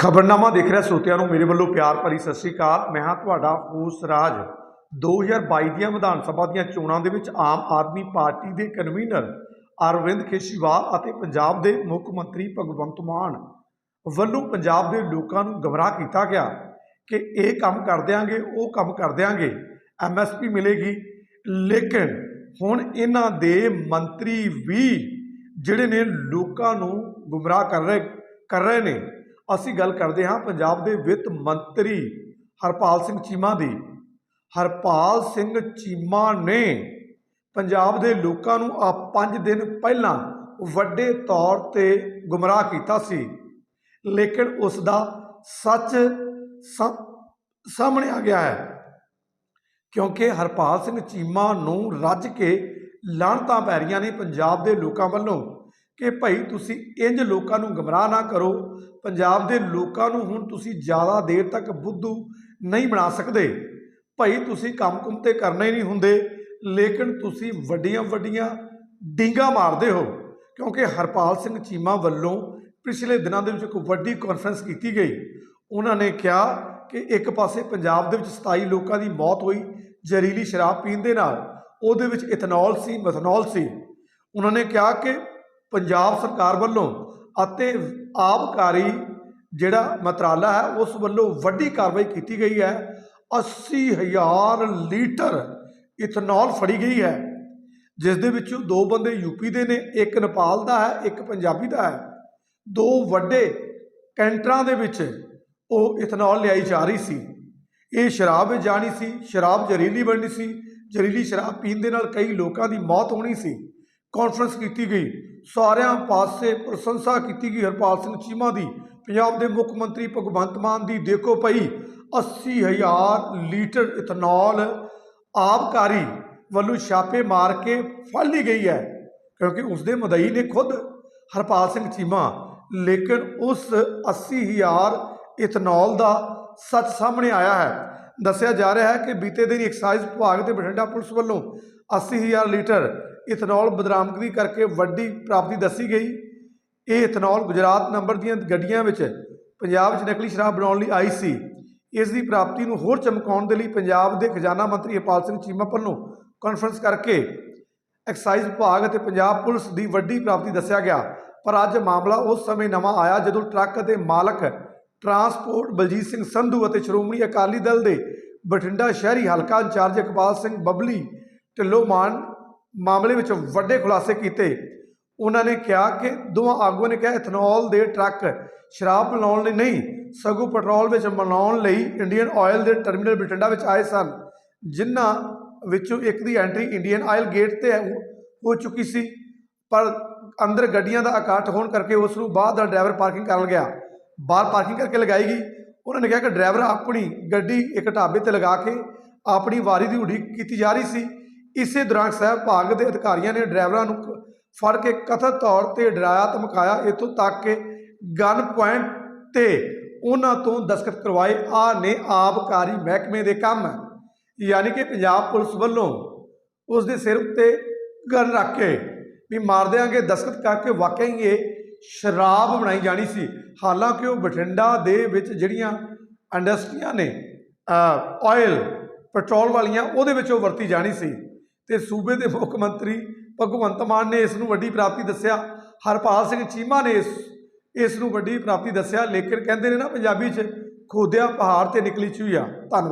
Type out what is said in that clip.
ਖਬਰਨਾਮਾ ਦੇਖ ਰਿਹਾ ਸਰੋਤਿਆਂ ਨੂੰ, ਮੇਰੇ ਵੱਲੋਂ ਪਿਆਰ ਭਰੀ ਸਤਿ ਸ੍ਰੀ ਅਕਾਲ। ਮੈਂ ਹਾਂ ਤੁਹਾਡਾ ਹੋਸ ਰਾਜ। 2022 ਦੀਆਂ ਵਿਧਾਨ ਸਭਾ ਦੀਆਂ ਚੋਣਾਂ ਦੇ ਵਿੱਚ ਆਮ ਆਦਮੀ ਪਾਰਟੀ ਦੇ ਕਨਵੀਨਰ ਅਰਵਿੰਦ ਕੇਜਰੀਵਾਲ ਅਤੇ ਪੰਜਾਬ ਦੇ ਮੁੱਖ ਮੰਤਰੀ ਭਗਵੰਤ ਮਾਨ ਵੱਲੋਂ ਪੰਜਾਬ ਦੇ ਲੋਕਾਂ ਨੂੰ ਗਮਰਾਹ ਕੀਤਾ ਗਿਆ ਕਿ ਇਹ ਕੰਮ ਕਰ ਦਿਆਂਗੇ, ਉਹ ਕੰਮ ਕਰ ਦਿਆਂਗੇ। ਐਮਐਸਪੀ ਮਿਲੇਗੀ। ਲੇਕਿਨ ਹੁਣ ਇਹਨਾਂ ਦੇ ਮੰਤਰੀ ਵੀ ਜਿਹੜੇ ਨੇ ਲੋਕਾਂ ਨੂੰ ਗੁੰਮਰਾਹ ਕਰ ਰਹੇ ਕਰ ਰਹੇ ਨੇ। ਅਸੀਂ ਗੱਲ ਕਰਦੇ ਹਾਂ ਪੰਜਾਬ ਦੇ ਵਿੱਤ ਮੰਤਰੀ ਹਰਪਾਲ ਸਿੰਘ ਚੀਮਾ ਦੀ। ਹਰਪਾਲ ਸਿੰਘ ਚੀਮਾ ਨੇ ਪੰਜਾਬ ਦੇ ਲੋਕਾਂ ਨੂੰ ਆ 5 ਦਿਨ ਪਹਿਲਾਂ ਵੱਡੇ ਤੌਰ ਤੇ ਗੁੰਮਰਾਹ ਕੀਤਾ ਸੀ। ਲੇਕਿਨ ਉਸ ਦਾ ਸੱਚ ਸਾ- ਸਾਹਮਣੇ ਆ ਗਿਆ ਹੈ। ਕਿਉਂਕਿ ਹਰਪਾਲ ਸਿੰਘ ਚੀਮਾ ਨੂੰ ਰੱਜ ਕੇ ਲਾਹਣਤਾਂ ਪੈ ਰਹੀਆਂ ਨੇ ਪੰਜਾਬ ਦੇ ਲੋਕਾਂ ਵੱਲੋਂ। ਕਿ ਭਾਈ ਤੁਸੀਂ ਇੰਜ ਲੋਕਾਂ ਨੂੰ ਗਮਰਾਹ ਨਾ ਕਰੋ। ਪੰਜਾਬ ਦੇ ਲੋਕਾਂ ਨੂੰ ਹੁਣ ਤੁਸੀਂ ਜ਼ਿਆਦਾ ਦੇਰ ਤੱਕ ਬੁੱਧੂ ਨਹੀਂ ਬਣਾ ਸਕਦੇ। ਭਾਈ ਤੁਸੀਂ ਕੰਮ-ਕੁਮ ਤੇ ਕਰਨਾ ਹੀ ਨਹੀਂ ਹੁੰਦੇ, ਲੇਕਿਨ ਤੁਸੀਂ ਵੱਡੀਆਂ ਵੱਡੀਆਂ ਡਿੰਗਾ ਮਾਰਦੇ ਹੋ। ਕਿਉਂਕਿ ਹਰਪਾਲ ਸਿੰਘ ਚੀਮਾ ਵੱਲੋਂ ਪਿਛਲੇ ਦਿਨਾਂ ਦੇ ਵਿੱਚ ਇੱਕ ਵੱਡੀ ਕਾਨਫਰੰਸ ਕੀਤੀ ਗਈ। ਉਹਨਾਂ ਨੇ ਕਿਹਾ ਕਿ ਇੱਕ ਪਾਸੇ ਪੰਜਾਬ ਦੇ ਵਿੱਚ 27 ਲੋਕਾਂ ਦੀ ਮੌਤ ਹੋਈ ਜ਼ਹਿਰੀਲੀ ਸ਼ਰਾਬ ਪੀਣ ਦੇ ਨਾਲ, ਉਹਦੇ ਵਿੱਚ ਇਥਨੋਲ ਸੀ, ਮਥਨੋਲ ਸੀ। ਉਹਨਾਂ ਨੇ ਕਿਹਾ ਕਿ ਪੰਜਾਬ ਸਰਕਾਰ ਵੱਲੋਂ ਅਤੇ ਆਬਕਾਰੀ ਜਿਹੜਾ ਮੰਤਰਾਲਾ ਹੈ, ਉਸ ਵੱਲੋਂ ਵੱਡੀ ਕਾਰਵਾਈ ਕੀਤੀ ਗਈ ਹੈ। 80000 ਲੀਟਰ ਇਥਨੋਲ ਫੜੀ ਗਈ ਹੈ, ਜਿਸ ਦੇ ਵਿੱਚੋਂ ਦੋ ਬੰਦੇ ਯੂਪੀ ਦੇ ਨੇ, ਇੱਕ ਨੇਪਾਲ ਦਾ ਹੈ, ਇੱਕ ਪੰਜਾਬੀ ਦਾ ਹੈ। ਦੋ ਵੱਡੇ ਕੈਂਟਰਾਂ ਦੇ ਵਿੱਚ ਉਹ ਇਥਨੋਲ ਲਿਆਈ ਜਾ ਰਹੀ ਸੀ। ਇਹ ਸ਼ਰਾਬ ਜਾਣੀ ਸੀ, ਸ਼ਰਾਬ ਜ਼ਹਿਰੀਲੀ ਬਣਨੀ ਸੀ, ਜ਼ਹਿਰੀਲੀ ਸ਼ਰਾਬ ਪੀਣ ਦੇ ਨਾਲ ਕਈ ਲੋਕਾਂ ਦੀ ਮੌਤ ਹੋਣੀ ਸੀ। ਕਾਨਫਰੰਸ ਕੀਤੀ ਗਈ। ਸਾਰਿਆਂ ਪਾਸੇ ਪ੍ਰਸ਼ੰਸਾ ਕੀਤੀ ਗਈ ਹਰਪਾਲ ਸਿੰਘ ਚੀਮਾ ਦੀ। ਪੰਜਾਬ ਦੇ ਮੁੱਖ ਮੰਤਰੀ ਭਗਵੰਤ ਮਾਨ ਦੀ ਦੇਖੋ ਪਈ 80000 ਲੀਟਰ ਇਥਨੋਲ ਆਬਕਾਰੀ ਵੱਲੋਂ ਛਾਪੇ ਮਾਰ ਕੇ ਫੜ ਲਈ ਗਈ ਹੈ, ਕਿਉਂਕਿ ਉਸ ਦੇ ਮਦਈ ਨੇ ਖੁਦ ਹਰਪਾਲ ਸਿੰਘ ਚੀਮਾ। ਲੇਕਿਨ ਉਸ 80000 ਇਥਨੋਲ ਦਾ ਸੱਚ ਸਾਹਮਣੇ ਆਇਆ ਹੈ। ਦੱਸਿਆ ਜਾ ਰਿਹਾ ਹੈ ਕਿ ਬੀਤੇ ਦਿਨ ਐਕਸਾਈਜ਼ ਵਿਭਾਗ ਦੇ ਬਠਿੰਡਾ ਪੁਲਿਸ ਵੱਲੋਂ 80000 ਲੀਟਰ ਇਥਨੋਲ ਬਦਰਾਮਦਗੀ ਕਰਕੇ ਵੱਡੀ ਪ੍ਰਾਪਤੀ ਦੱਸੀ ਗਈ। ਇਹ ਇਥਨੋਲ ਗੁਜਰਾਤ ਨੰਬਰ ਦੀਆਂ ਗੱਡੀਆਂ ਵਿੱਚ ਪੰਜਾਬ ਵਿੱਚ ਨਕਲੀ ਸ਼ਰਾਬ ਬਣਾਉਣ ਲਈ ਆਈ ਸੀ। ਇਸ ਦੀ ਪ੍ਰਾਪਤੀ ਨੂੰ ਹੋਰ ਚਮਕਾਉਣ ਦੇ ਲਈ ਪੰਜਾਬ ਦੇ ਖਜ਼ਾਨਾ ਮੰਤਰੀ ਹਰਪਾਲ ਸਿੰਘ ਚੀਮਾ ਵੱਲੋਂ ਕਾਨਫਰੰਸ ਕਰਕੇ ਐਕਸਾਈਜ਼ ਵਿਭਾਗ ਅਤੇ ਪੰਜਾਬ ਪੁਲਿਸ ਦੀ ਵੱਡੀ ਪ੍ਰਾਪਤੀ ਦੱਸਿਆ ਗਿਆ। ਪਰ ਅੱਜ ਮਾਮਲਾ ਉਸ ਸਮੇਂ ਨਵਾਂ ਆਇਆ ਜਦੋਂ ਟਰੱਕ ਦੇ ਮਾਲਕ ਟਰਾਂਸਪੋਰਟ ਬਲਜੀਤ ਸਿੰਘ ਸੰਧੂ ਅਤੇ ਸ਼੍ਰੋਮਣੀ ਅਕਾਲੀ ਦਲ ਦੇ ਬਠਿੰਡਾ ਸ਼ਹਿਰੀ ਹਲਕਾ ਇੰਚਾਰਜ ਇਕਬਾਲ ਸਿੰਘ ਬਬਲੀ ਢਿੱਲੋਂ ਮਾਨ ਮਾਮਲੇ ਵਿੱਚ ਵੱਡੇ ਖੁਲਾਸੇ ਕੀਤੇ। ਉਹਨਾਂ ਨੇ ਕਿਹਾ ਕਿ ਦੋਵਾਂ ਆਗੂਆਂ ਨੇ ਕਿਹਾ, ਇਥਨੋਲ ਦੇ ਟਰੱਕ ਸ਼ਰਾਬ ਬਣਾਉਣ ਲਈ ਨਹੀਂ, ਸਗੋਂ ਪੈਟਰੋਲ ਵਿੱਚ ਬਣਾਉਣ ਲਈ ਇੰਡੀਅਨ ਆਇਲ ਦੇ ਟਰਮੀਨਲ ਬਠਿੰਡਾ ਵਿੱਚ ਆਏ ਸਨ, ਜਿਨ੍ਹਾਂ ਵਿੱਚੋਂ ਇੱਕ ਦੀ ਐਂਟਰੀ ਇੰਡੀਅਨ ਆਇਲ ਗੇਟ ਤੇ ਹੋ- ਹੋ ਚੁੱਕੀ ਸੀ। ਪਰ ਅੰਦਰ ਗੱਡੀਆਂ ਦਾ ਇਕੱਠ ਹੋਣ ਕਰਕੇ ਉਸ ਨੂੰ ਬਾਹਰ ਦਾ ਡਰਾਈਵਰ ਪਾਰਕਿੰਗ ਕਰਨ ਗਿਆ ਬਾਹਰ ਪਾਰਕਿੰਗ ਕਰਕੇ ਲਗਾਈ ਗਈ। ਉਹਨਾਂ ਨੇ ਕਿਹਾ ਕਿ ਡਰਾਈਵਰ ਆਪਣੀ ਗੱਡੀ ਇੱਕ ਢਾਬੇ ਤੇ ਲਗਾ ਕੇ ਆਪਣੀ ਵਾਰੀ ਦੀ ਉਡੀਕ ਕੀਤੀ ਜਾ ਰਹੀ ਸੀ। ਇਸੇ ਦੌਰਾਨ ਸਹਿਬ ਭਾਗ ਦੇ ਅਧਿਕਾਰੀਆਂ ਨੇ ਡਰਾਈਵਰਾਂ ਨੂੰ ਕ- ਫੜ ਕੇ ਕਥਿਤ ਤੌਰ ਤੇ ਡਰਾਇਆ ਧਮਕਾਇਆ ਇੱਥੋਂ ਤੱਕ ਕਿ ਗਨ ਪੁਆਇੰਟ ਤੇ ਉਹਨਾਂ ਤੋਂ ਦਸਤਖਤ ਕਰਵਾਏ। ਆ ਨੇ ਆਬਕਾਰੀ ਮਹਿਕਮੇ ਦੇ ਕੰਮ, ਯਾਨੀ ਕਿ ਪੰਜਾਬ ਪੁਲਿਸ ਵੱਲੋਂ ਉਸ ਦੇ ਸਿਰ ਉੱਤੇ ਗਨ ਰੱਖ ਕੇ ਵੀ ਮਾਰ ਦਿਆਂਗੇ, ਦਸਤਖਤ ਕਰਕੇ। ਵਾਕਿਆ ਹੀ ਇਹ ਸ਼ਰਾਬ ਬਣਾਈ ਜਾਣੀ ਸੀ। ਹਾਲਾਂਕਿ ਉਹ ਬਠਿੰਡਾ ਦੇ ਵਿੱਚ ਜਿਹੜੀਆਂ ਇੰਡਸਟਰੀਆਂ ਨੇ ਆਇਲ ਪੈਟਰੋਲ ਵਾਲੀਆਂ, ਉਹਦੇ ਵਿੱਚ ਉਹ ਵਰਤੀ ਜਾਣੀ ਸੀ। ਤੇ ਸੂਬੇ ਦੇ ਮੁੱਖ ਮੰਤਰੀ ਭਗਵੰਤ ਮਾਨ ਨੇ ਇਸ ਨੂੰ ਵੱਡੀ ਪ੍ਰਾਪਤੀ ਦੱਸਿਆ। ਹਰਪਾਲ ਸਿੰਘ ਚੀਮਾ ਨੇ ਇਸ ਇਸ ਨੂੰ ਵੱਡੀ ਪ੍ਰਾਪਤੀ ਦੱਸਿਆ। ਲੇਕਿਨ ਕਹਿੰਦੇ ਨੇ ਨਾ, ਪੰਜਾਬੀ 'ਚ ਖੋਦਿਆ, ਪਹਾੜ ਤੇ ਨਿਕਲੀ ਚੂਈ ਆ ਧੰਨਵਾਦ।